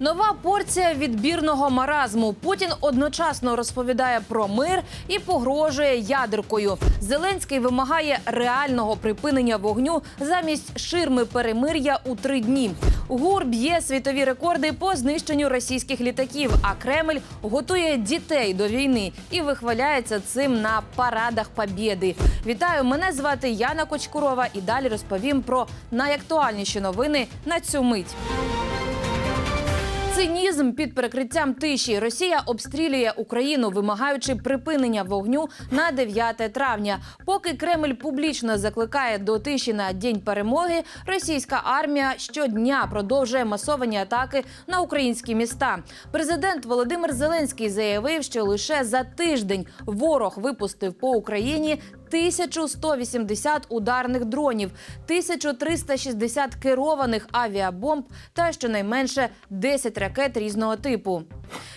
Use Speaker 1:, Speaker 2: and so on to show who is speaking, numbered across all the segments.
Speaker 1: Нова порція відбірного маразму. Путін одночасно розповідає про мир і погрожує ядеркою. Зеленський вимагає реального припинення вогню замість ширми перемир'я у три дні. ГУР б'є світові рекорди по знищенню російських літаків. А Кремль готує дітей до війни і вихваляється цим на парадах Побєди. Вітаю! Мене звати Яна Кочкурова. І далі розповім про найактуальніші новини на цю мить. Цинізм під прикриттям тиші. Росія обстрілює Україну, вимагаючи припинення вогню на 9 травня. Поки Кремль публічно закликає до тиші на день перемоги, російська армія щодня продовжує масовані атаки на українські міста. Президент Володимир Зеленський заявив, що лише за тиждень ворог випустив по Україні 1180 ударних дронів, 1360 керованих авіабомб та щонайменше 10 ракет різного типу.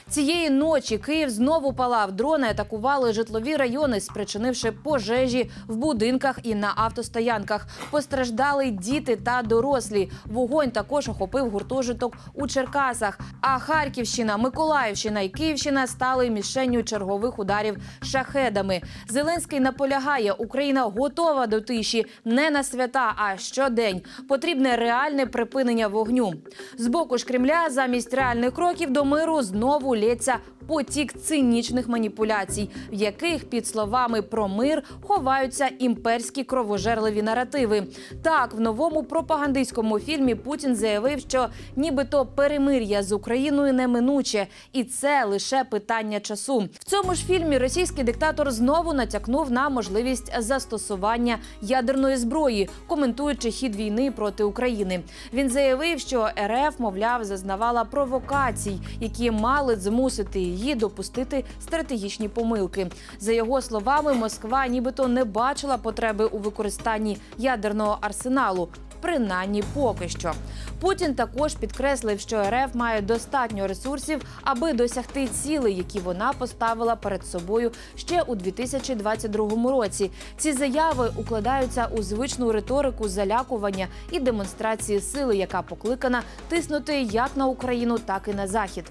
Speaker 1: Цієї ночі Київ знову палав. Дрони атакували житлові райони, спричинивши пожежі в будинках і на автостоянках. Постраждали діти та дорослі. Вогонь також охопив гуртожиток у Черкасах. А Харківщина, Миколаївщина і Київщина стали мішенню чергових ударів шахедами. Зеленський наполягає, Україна готова до тиші не на свята, а щодень. Потрібне реальне припинення вогню. З боку ж Кремля замість реальних кроків до миру знову лється потік цинічних маніпуляцій, в яких під словами про мир ховаються імперські кровожерливі наративи. Так, в новому пропагандистському фільмі Путін заявив, що нібито перемир'я з Україною неминуче, і це лише питання часу. В цьому ж фільмі російський диктатор знову натякнув на можливість застосування ядерної зброї, коментуючи хід війни проти України. Він заявив, що РФ, мовляв, зазнавала провокацій, які мали змусити її допустити стратегічні помилки. За його словами, Москва нібито не бачила потреби у використанні ядерного арсеналу. Принаймні поки що Путін також підкреслив, що РФ має достатньо ресурсів, аби досягти цілей, які вона поставила перед собою ще у 2022 році. Ці заяви укладаються у звичну риторику залякування і демонстрації сили, яка покликана тиснути як на Україну, так і на захід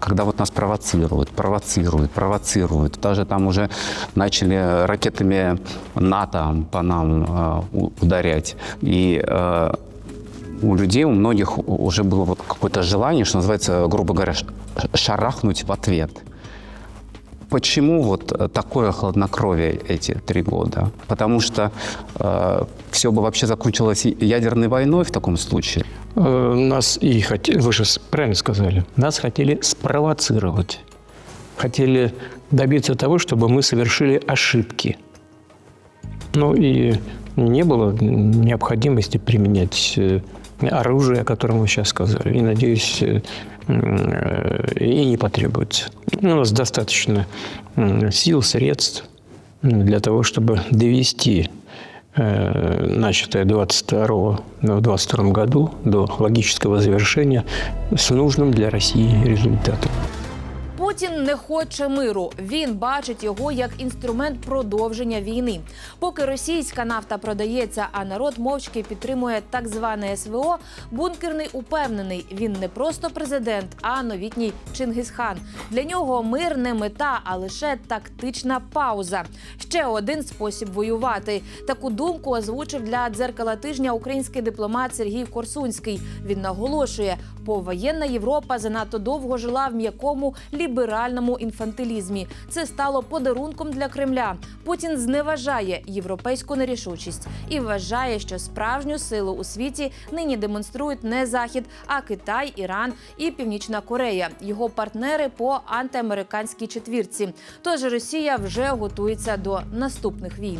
Speaker 2: когда вот нас провоцируют, провоцируют, провоцируют. Даже там уже начали ракетами НАТО по нам э, у- ударять. И э, у людей, у многих у- уже было вот какое-то желание, что называется, грубо говоря, ш- шарахнуть в ответ. Почему вот э, такое хладнокровие эти три года? Потому что все бы вообще закончилось ядерной войной в таком случае.
Speaker 3: Э, Нас и хотели, вы же правильно сказали, нас хотели спровоцировать. Хотели добиться того, чтобы мы совершили ошибки. Ну и не было необходимости применять э, оружие, о котором вы сейчас сказали. И, надеюсь, э, э, и не потребуется. У нас достаточно сил, средств для того, чтобы довести э, начатое 22 в 22 году до логического завершения с нужным для России результатом.
Speaker 1: Путін не хоче миру. Він бачить його як інструмент продовження війни. Поки російська нафта продається, а народ мовчки підтримує так зване СВО. Бункерний упевнений, він не просто президент, а новітній Чингисхан. Для нього мир не мета, а лише тактична пауза. Ще один спосіб воювати. Таку думку озвучив для дзеркала тижня український дипломат Сергій Корсунський. Він наголошує, повоєнна Європа занадто довго жила в м'якому ліберальному інфантилізмі. Це стало подарунком для Кремля. Путін зневажає європейську нерішучість і вважає, що справжню силу у світі нині демонструють не Захід, а Китай, Іран і Північна Корея, його партнери по антиамериканській четвірці. Тож Росія вже готується до наступних війн.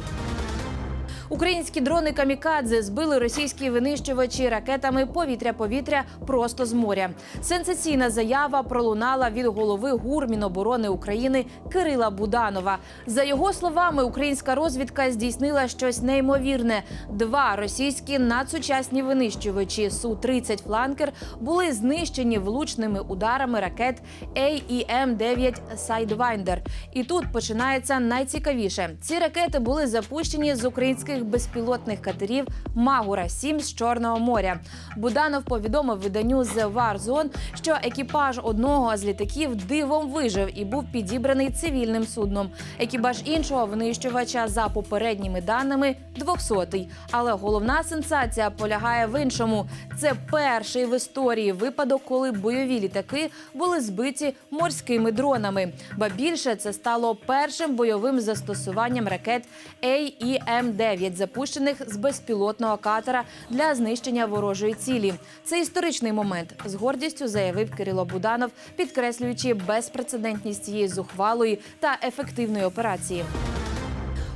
Speaker 1: Українські дрони камікадзе збили російські винищувачі ракетами повітря-повітря просто з моря. Сенсаційна заява пролунала від голови ГУР Міноборони України Кирила Буданова. За його словами, українська розвідка здійснила щось неймовірне. Два російські надсучасні винищувачі су 30 фланкер були знищені влучними ударами ракет AEM-9 Sidewinder. І тут починається найцікавіше. Ці ракети були запущені з українських ударних безпілотних катерів Магура 7 з Чорного моря. Буданов повідомив виданню The War Zone, що екіпаж одного з літаків дивом вижив і був підібраний цивільним судном. Екіпаж іншого винищувача за попередніми даними 200-й. Але головна сенсація полягає в іншому. Це перший в історії випадок, коли бойові літаки були збиті морськими дронами. Ба більше це стало першим бойовим застосуванням ракет AEM-9, запущених з безпілотного катера для знищення ворожої цілі. Це історичний момент, з гордістю заявив Кирило Буданов, підкреслюючи безпрецедентність цієї зухвалої та ефективної операції.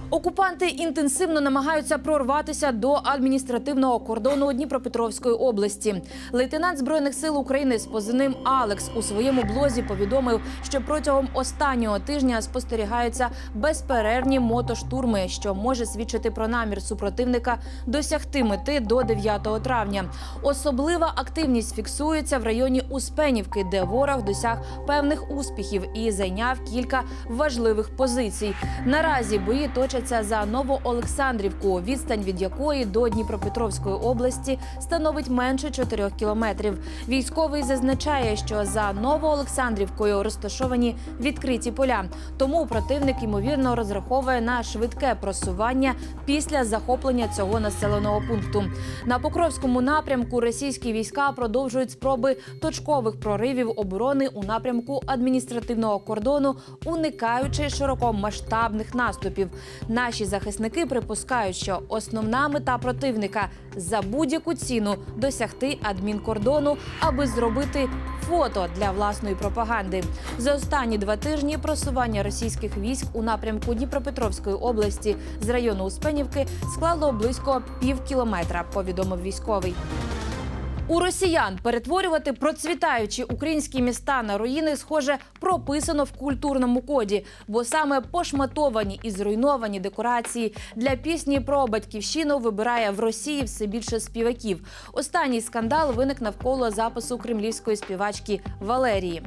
Speaker 1: Окупанти інтенсивно намагаються прорватися до адміністративного кордону Дніпропетровської області. Лейтенант збройних сил України з позивним Алекс у своєму блозі повідомив, що протягом останнього тижня спостерігаються безперервні мотоштурми, що може свідчити про намір супротивника досягти мети до 9 травня. Особлива активність фіксується в районі Успенівки, де ворог досяг певних успіхів і зайняв кілька важливих позицій. Наразі бої точаться за Новоолександрівку, відстань від якої до Дніпропетровської області становить менше 4 кілометрів. Військовий зазначає, що за Новоолександрівкою розташовані відкриті поля. Тому противник ймовірно розраховує на швидке просування після захоплення цього населеного пункту. На Покровському напрямку російські війська продовжують спроби точкових проривів оборони у напрямку адміністративного кордону, уникаючи широкомасштабних наступів. Наші захисники припускають, що основна мета противника за будь-яку ціну досягти адмінкордону, аби зробити фото для власної пропаганди. За останні два тижні просування російських військ у напрямку Дніпропетровської області з району Успенівки склало близько пів кілометра. Повідомив військовий. У росіян перетворювати процвітаючі українські міста на руїни, схоже, прописано в культурному коді, бо саме пошматовані і зруйновані декорації для пісні про батьківщину вибирає в Росії все більше співаків. Останній скандал виник навколо запису кремлівської співачки Валерії.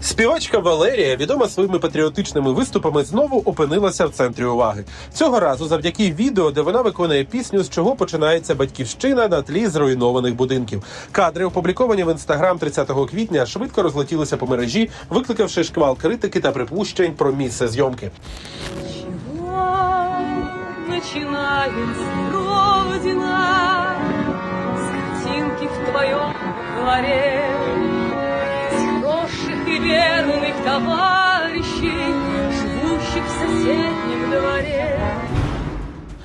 Speaker 4: Співачка Валерія, відома своїми патріотичними виступами, знову опинилася в центрі уваги. Цього разу завдяки відео, де вона виконує пісню, з чого починається батьківщина на тлі зруйнованих будинків. Кадри, опубліковані в інстаграм 30 квітня, швидко розлетілися по мережі, викликавши шквал критики та припущень про місце зйомки.
Speaker 5: Родина С картинки в хороших и верных товарищей Живущих в соседнем дворе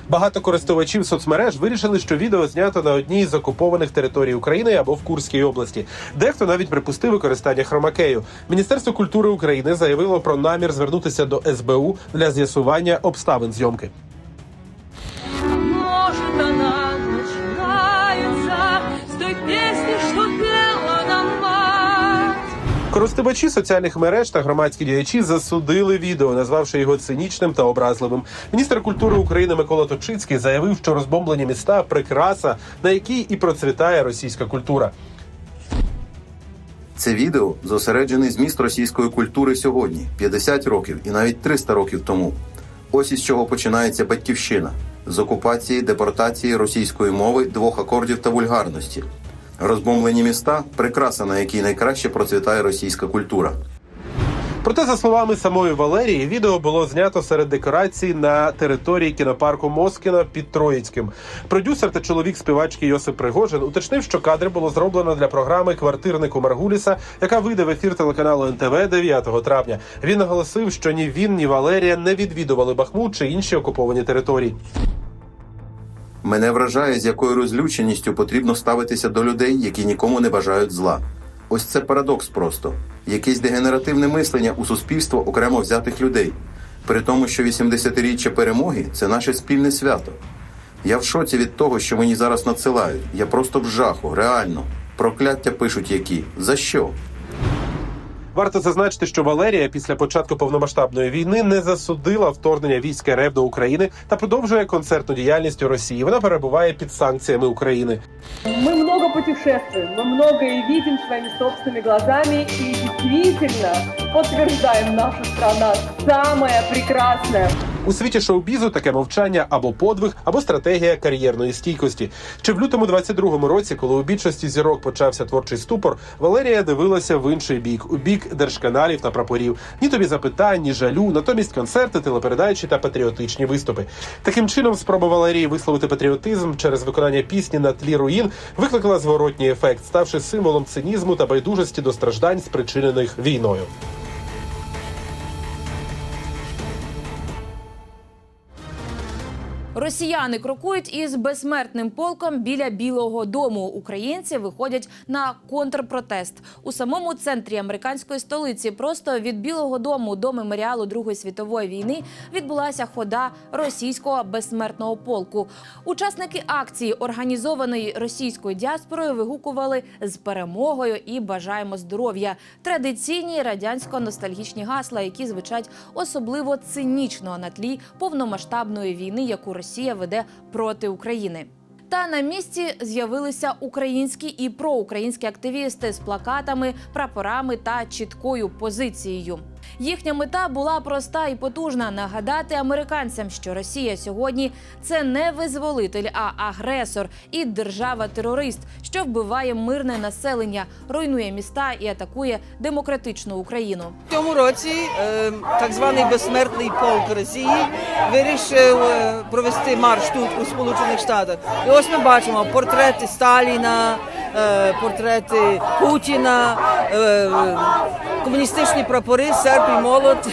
Speaker 4: Багато користувачів соцмереж вирішили, що відео знято на одній з окупованих територій України або в Курській області. Дехто навіть припустив використання хромакею. Міністерство культури України заявило про намір звернутися до СБУ для з'ясування обставин зйомки.
Speaker 5: Может она начинается С той песни,
Speaker 4: Користувачі соціальних мереж та громадські діячі засудили відео, назвавши його цинічним та образливим. Міністр культури України Микола Точицький заявив, що розбомблені міста прикраса, на якій і процвітає російська культура.
Speaker 6: Це відео зосереджений зміст російської культури сьогодні, 50 років і навіть 300 років тому. Ось із чого починається батьківщина з окупації, депортації російської мови, двох акордів та вульгарності. Розбомблені міста прикраса, на якій найкраще процвітає російська культура.
Speaker 4: Проте, за словами самої Валерії, відео було знято серед декорацій на території кінопарку Москіна під Троїцьким. Продюсер та чоловік співачки Йосип Пригожин уточнив, що кадри було зроблено для програми Квартирнику Маргуліса, яка вийде в ефір телеканалу НТВ 9 травня. Він наголосив, що ні він, ні Валерія не відвідували Бахмут чи інші окуповані території.
Speaker 6: Мене вражає, з якою розлюченістю потрібно ставитися до людей, які нікому не бажають зла. Ось це парадокс просто якесь дегенеративне мислення у суспільство окремо взятих людей, при тому, що 80-річчя перемоги це наше спільне свято. Я в шоці від того, що мені зараз надсилають. Я просто в жаху, реально. Прокляття пишуть які. За що?
Speaker 4: Варто зазначити, що Валерія після початку повномасштабної війни не засудила вторгнення військ РФ до України та продовжує концертну діяльність у Росії. Вона перебуває під санкціями України.
Speaker 7: Мы много путешествуем, мы многое видим своими собственными глазами и действительно подтверждаем, наша страна самая прекрасная.
Speaker 4: У світі шоу-бізу таке мовчання або подвиг, або стратегія кар'єрної стійкості. Чи в лютому 22-му році, коли у більшості зірок почався творчий ступор, Валерія дивилася в інший бік у бік держканалів та прапорів. Ні тобі запитань, ні жалю, натомість концерти, телепередачі та патріотичні виступи. Таким чином, спроба Валерії висловити патріотизм через виконання пісні на тлі руїн викликала зворотній ефект, ставши символом цинізму та байдужості до страждань, спричинених війною.
Speaker 1: Росіяни крокують із безсмертним полком біля Білого Дому. Українці виходять на контрпротест у самому центрі американської столиці. Просто від Білого Дому до меморіалу Другої світової війни відбулася хода російського безсмертного полку. Учасники акції, організованої російською діаспорою, вигукували з перемогою і бажаємо здоров'я. Традиційні радянсько-ностальгічні гасла, які звучать особливо цинічно на тлі повномасштабної війни, яку Росія веде проти України. Та на місці з'явилися українські і проукраїнські активісти з плакатами, прапорами та чіткою позицією. Їхня мета була проста і потужна нагадати американцям, що Росія сьогодні це не визволитель, а агресор і держава-терорист, що вбиває мирне населення, руйнує міста і атакує демократичну Україну.
Speaker 8: В цьому році е, так званий безсмертний полк Росії вирішив е, провести марш тут у Сполучених Штатах. І ось ми бачимо портрети Сталіна, е, портрети Путіна, комуністичні прапори, серп і молот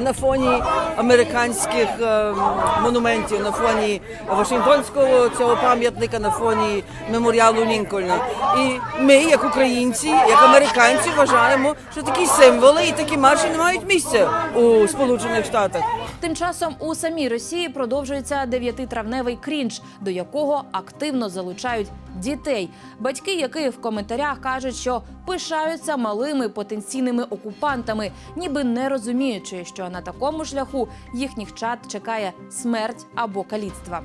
Speaker 8: на фоні американських е, монументів, на фоні Вашингтонського цього пам'ятника, на фоні меморіалу Лінкольна. І ми, як українці, як американці, вважаємо, що такі символи і такі марші не мають місця у Сполучених Штатах.
Speaker 1: Тим часом у самій Росії продовжується дев'ятитравневий крінж, до якого активно залучають дітей. Батьки, які в коментарях кажуть, що пишаються малими потенційними окупантами, ніби не розуміючи, що на такому шляху їхніх чад чекає смерть або каліцтва.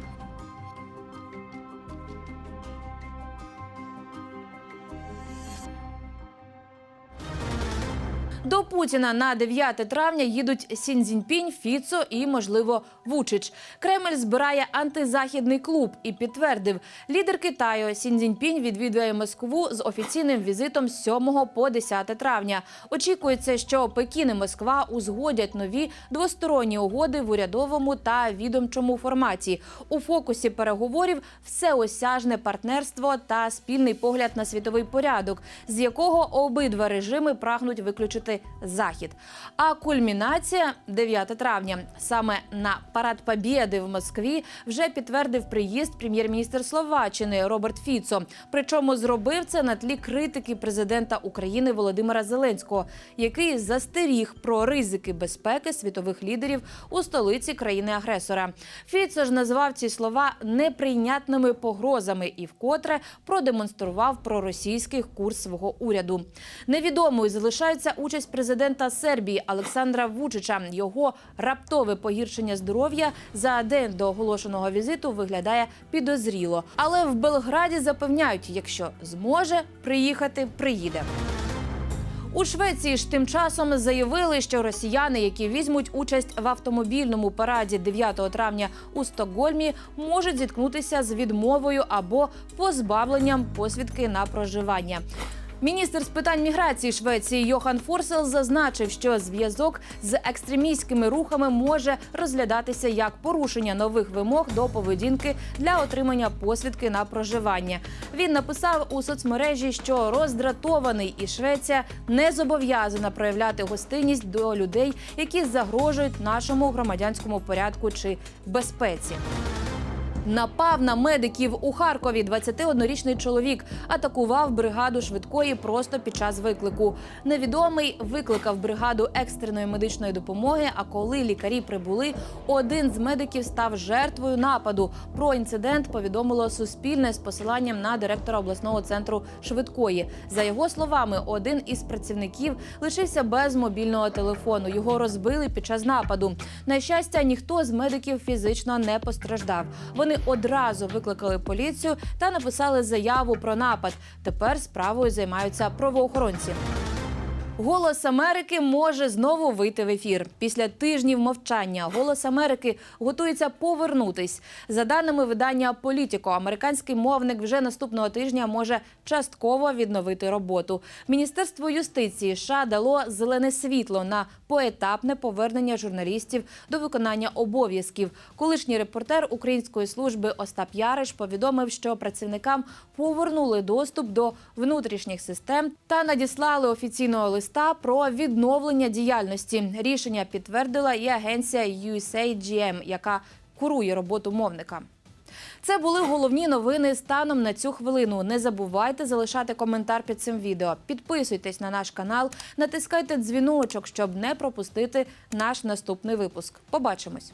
Speaker 1: До Путіна на 9 травня їдуть Сін Цзіньпінь, Фіцо і, можливо, Вучич. Кремль збирає антизахідний клуб і підтвердив, лідер Китаю Сін Цзіньпінь відвідує Москву з офіційним візитом з 7 по 10 травня. Очікується, що Пекін і Москва узгодять нові двосторонні угоди в урядовому та відомчому форматі. У фокусі переговорів всеосяжне партнерство та спільний погляд на світовий порядок, з якого обидва режими прагнуть виключити захід. А кульмінація 9 травня. Саме на парад Побєди в Москві вже підтвердив приїзд прем'єр-міністр Словаччини Роберт Фіцо. Причому зробив це на тлі критики президента України Володимира Зеленського, який застеріг про ризики безпеки світових лідерів у столиці країни-агресора. Фіцо ж назвав ці слова неприйнятними погрозами і вкотре продемонстрував проросійський курс свого уряду. Невідомою залишається участь президента Сербії Олександра Вучича. Його раптове погіршення здоров'я за день до оголошеного візиту виглядає підозріло. Але в Белграді запевняють, якщо зможе приїхати, приїде. У Швеції ж тим часом заявили, що росіяни, які візьмуть участь в автомобільному параді 9 травня у Стокгольмі, можуть зіткнутися з відмовою або позбавленням посвідки на проживання. Міністр з питань міграції Швеції Йохан Форсел зазначив, що зв'язок з екстремістськими рухами може розглядатися як порушення нових вимог до поведінки для отримання посвідки на проживання. Він написав у соцмережі, що роздратований і Швеція не зобов'язана проявляти гостинність до людей, які загрожують нашому громадянському порядку чи безпеці. Напав на медиків у Харкові. 21-річний чоловік атакував бригаду швидкої просто під час виклику. Невідомий викликав бригаду екстреної медичної допомоги. А коли лікарі прибули, один з медиків став жертвою нападу. Про інцидент повідомило Суспільне з посиланням на директора обласного центру швидкої. За його словами, один із працівників лишився без мобільного телефону. Його розбили під час нападу. На щастя, ніхто з медиків фізично не постраждав. Вони одразу викликали поліцію та написали заяву про напад. Тепер справою займаються правоохоронці. Голос Америки може знову вийти в ефір. Після тижнів мовчання Голос Америки готується повернутись. За даними видання Політіко, американський мовник вже наступного тижня може частково відновити роботу. Міністерство юстиції США дало зелене світло на поетапне повернення журналістів до виконання обов'язків. Колишній репортер української служби Остап Яриш повідомив, що працівникам повернули доступ до внутрішніх систем та надіслали офіційного листа про відновлення діяльності. Рішення підтвердила і агенція USAGM, яка курує роботу мовника. Це були головні новини станом на цю хвилину. Не забувайте залишати коментар під цим відео. Підписуйтесь на наш канал, натискайте дзвіночок, щоб не пропустити наш наступний випуск. Побачимось.